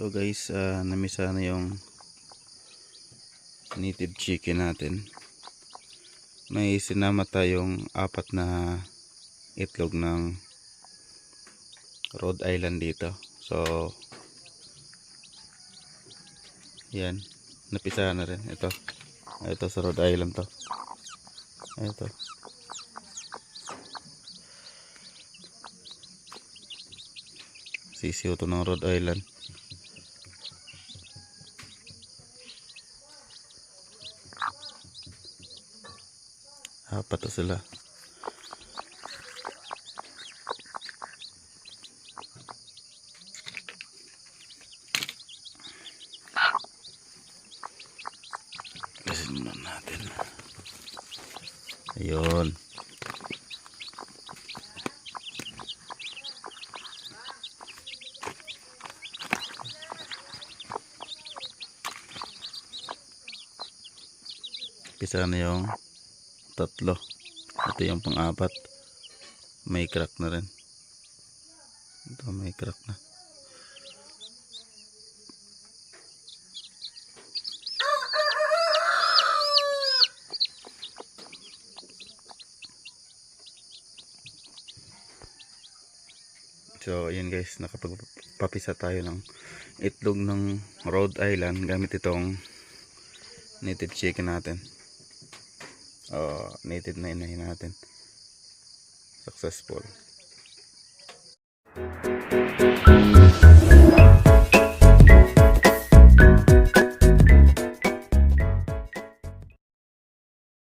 So guys, uh, namisa na yung native chicken natin. May sinama tayong apat na itlog ng Rhode Island dito. So, yan. Napisa na rin. Ito. Ito sa Rhode Island to. Ito. Sisiyo to ng Rhode Island. Apat to sila. Gasin muna natin. Ayun. Pisa na yung tatlo. Ito yung pang-apat. May crack na rin. Ito may crack na. So, ayan guys, nakapagpapisa tayo ng itlog ng Rhode Island gamit itong native chicken natin. Oh, native na inahin natin. Successful.